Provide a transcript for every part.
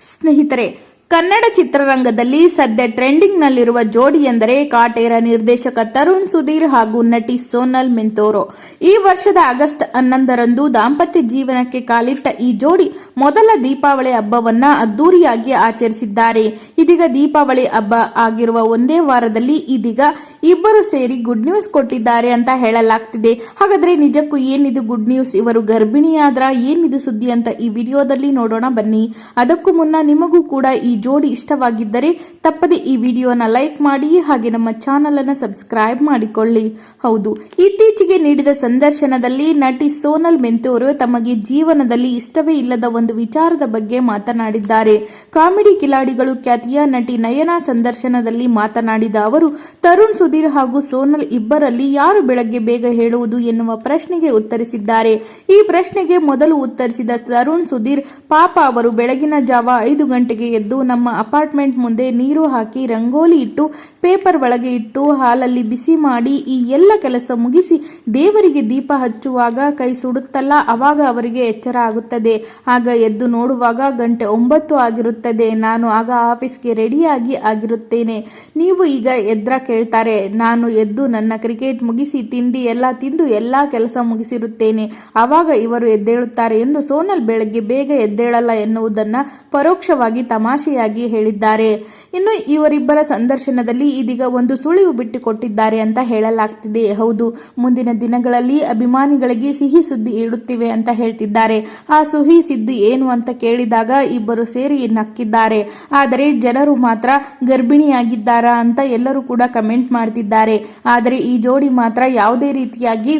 ಸ್ನೇಹಿತರೆ ಕನ್ನಡ ಚಿತ್ರರಂಗದಲ್ಲಿ ಸದ್ಯ ಟ್ರೆಂಡಿಂಗ್ನಲ್ಲಿರುವ ಜೋಡಿ ಎಂದರೆ ಕಾಟೇರ ನಿರ್ದೇಶಕ ತರುಣ್ ಸುಧೀರ್ ಹಾಗೂ ನಟಿ ಸೋನಲ್ ಮೆಂತೋರೋ. ಈ ವರ್ಷದ ಆಗಸ್ಟ್ ಹನ್ನೊಂದರಂದು ದಾಂಪತ್ಯ ಜೀವನಕ್ಕೆ ಕಾಲಿಟ್ಟ ಈ ಜೋಡಿ ಮೊದಲ ದೀಪಾವಳಿ ಹಬ್ಬವನ್ನ ಅದ್ದೂರಿಯಾಗಿ ಆಚರಿಸಿದ್ದಾರೆ. ಇದೀಗ ದೀಪಾವಳಿ ಹಬ್ಬ ಆಗಿರುವ ಒಂದೇ ವಾರದಲ್ಲಿ ಇದೀಗ ಇಬ್ಬರು ಸೇರಿ ಗುಡ್ ನ್ಯೂಸ್ ಕೊಟ್ಟಿದ್ದಾರೆ ಅಂತ ಹೇಳಲಾಗ್ತಿದೆ. ಹಾಗಾದ್ರೆ ನಿಜಕ್ಕೂ ಏನಿದು ಗುಡ್ ನ್ಯೂಸ್? ಇವರು ಗರ್ಭಿಣಿಯಾದ್ರ? ಏನಿದು ಸುದ್ದಿ ಅಂತ ಈ ವಿಡಿಯೋದಲ್ಲಿ ನೋಡೋಣ ಬನ್ನಿ. ಅದಕ್ಕೂ ಮುನ್ನ ನಿಮಗೂ ಕೂಡ ಈ ಜೋಡಿ ಇಷ್ಟವಾಗಿದ್ದರೆ ತಪ್ಪದೆ ಈ ವಿಡಿಯೋನ ಲೈಕ್ ಮಾಡಿ ಹಾಗೆ ನಮ್ಮ ಚಾನಲ್ ಅನ್ನು ಸಬ್ಸ್ಕ್ರೈಬ್ ಮಾಡಿಕೊಳ್ಳಿ. ಹೌದು, ಇತ್ತೀಚೆಗೆ ನೀಡಿದ ಸಂದರ್ಶನದಲ್ಲಿ ನಟಿ ಸೋನಲ್ ಮೆಂತೂರು ತಮಗೆ ಜೀವನದಲ್ಲಿ ಇಷ್ಟವೇ ಇಲ್ಲದ ಒಂದು ವಿಚಾರದ ಬಗ್ಗೆ ಮಾತನಾಡಿದ್ದಾರೆ. ಕಾಮಿಡಿ ಕಿಲಾಡಿಗಳು ಖ್ಯಾತಿಯ ನಟಿ ನಯನಾ ಸಂದರ್ಶನದಲ್ಲಿ ಮಾತನಾಡಿದ ಅವರು, ತರುಣ್ ಸುಧೀರ್ ಹಾಗೂ ಸೋನಲ್ ಇಬ್ಬರಲ್ಲಿ ಯಾರು ಬೆಳಗ್ಗೆ ಬೇಗ ಹೇಳುವುದು ಎನ್ನುವ ಪ್ರಶ್ನೆಗೆ ಉತ್ತರಿಸಿದ್ದಾರೆ. ಈ ಪ್ರಶ್ನೆಗೆ ಮೊದಲು ಉತ್ತರಿಸಿದ ತರುಣ್ ಸುಧೀರ್, ಪಾಪ ಅವರು ಬೆಳಗಿನ ಜಾವ ಐದು ಗಂಟೆಗೆ ಎದ್ದು ನಮ್ಮ ಅಪಾರ್ಟ್ಮೆಂಟ್ ಮುಂದೆ ನೀರು ಹಾಕಿ ರಂಗೋಲಿ ಇಟ್ಟು, ಪೇಪರ್ ಒಳಗೆ ಇಟ್ಟು, ಹಾಲಲ್ಲಿ ಬಿಸಿ ಮಾಡಿ ಈ ಎಲ್ಲ ಕೆಲಸ ಮುಗಿಸಿ ದೇವರಿಗೆ ದೀಪ ಹಚ್ಚುವಾಗ ಕೈ ಸುಡುತ್ತಲ್ಲ, ಅವಾಗ ಅವರಿಗೆ ಎಚ್ಚರ ಆಗುತ್ತದೆ. ಆಗ ಎದ್ದು ನೋಡುವಾಗ ಗಂಟೆ ಒಂಬತ್ತು ಆಗಿರುತ್ತದೆ. ನಾನು ಆಗ ಆಫೀಸ್ಗೆ ರೆಡಿಯಾಗಿ ಆಗಿರುತ್ತೇನೆ. ನೀವು ಈಗ ಎದ್ರ ಕೇಳ್ತಾರೆ. ನಾನು ಎದ್ದು ನನ್ನ ಕ್ರಿಕೆಟ್ ಮುಗಿಸಿ ತಿಂಡಿ ಎಲ್ಲ ತಿಂದು ಎಲ್ಲ ಕೆಲಸ ಮುಗಿಸಿರುತ್ತೇನೆ. ಆವಾಗ ಇವರು ಎದ್ದೇಳುತ್ತಾರೆ ಎಂದು ಸೋನಲ್ ಬೆಳಗ್ಗೆ ಬೇಗ ಎದ್ದೇಳಲ್ಲ ಎನ್ನುವುದನ್ನು ಪರೋಕ್ಷವಾಗಿ ತಮಾಷೆಯಾಗಿ ಹೇಳಿದ್ದಾರೆ. ಇನ್ನು ಇವರಿಬ್ಬರ ಸಂದರ್ಶನದಲ್ಲಿ ಇದೀಗ ಒಂದು ಸುಳಿವು ಬಿಟ್ಟುಕೊಟ್ಟಿದ್ದಾರೆ ಅಂತ ಹೇಳಲಾಗ್ತಿದೆ. ಹೌದು, ಮುಂದಿನ ದಿನಗಳಲ್ಲಿ ಅಭಿಮಾನಿಗಳಿಗೆ ಸಿಹಿ ಸುದ್ದಿ ಇಡುತ್ತಿವೆ ಅಂತ ಹೇಳ್ತಿದ್ದಾರೆ. ಆ ಸುಹಿ ಸುದ್ದಿ ಏನು ಅಂತ ಕೇಳಿದಾಗ ಇಬ್ಬರು ಸೇರಿ ನಕ್ಕಿದ್ದಾರೆ. ಆದರೆ ಜನರು ಮಾತ್ರ ಗರ್ಭಿಣಿಯಾಗಿದ್ದಾರಾ ಅಂತ ಎಲ್ಲರೂ ಕೂಡ ಕಮೆಂಟ್ ಮಾಡ್ತಿದ್ದಾರೆ. ಆದರೆ ಈ ಜೋಡಿ ಮಾತ್ರ ಯಾವುದೇ ರೀತಿಯಾಗಿ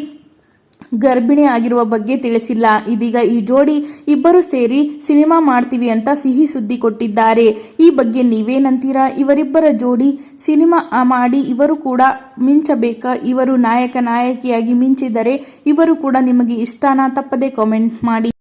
ಗರ್ಭಿಣಿ ಆಗಿರುವ ಬಗ್ಗೆ ತಿಳಿಸಿಲ್ಲ. ಇದೀಗ ಈ ಜೋಡಿ ಇಬ್ಬರು ಸೇರಿ ಸಿನಿಮಾ ಮಾಡ್ತೀವಿ ಅಂತ ಸಿಹಿ ಸುದ್ದಿ ಕೊಟ್ಟಿದ್ದಾರೆ. ಈ ಬಗ್ಗೆ ನೀವೇನಂತೀರಾ? ಇವರಿಬ್ಬರ ಜೋಡಿ ಸಿನಿಮಾ ಮಾಡಿ ಇವರು ಕೂಡ ಮಿಂಚಬೇಕಾ? ಇವರು ನಾಯಕ ನಾಯಕಿಯಾಗಿ ಮಿಂಚಿದರೆ ಇವರು ಕೂಡ ನಿಮಗೆ ಇಷ್ಟನಾ? ತಪ್ಪದೆ ಕಾಮೆಂಟ್ ಮಾಡಿ.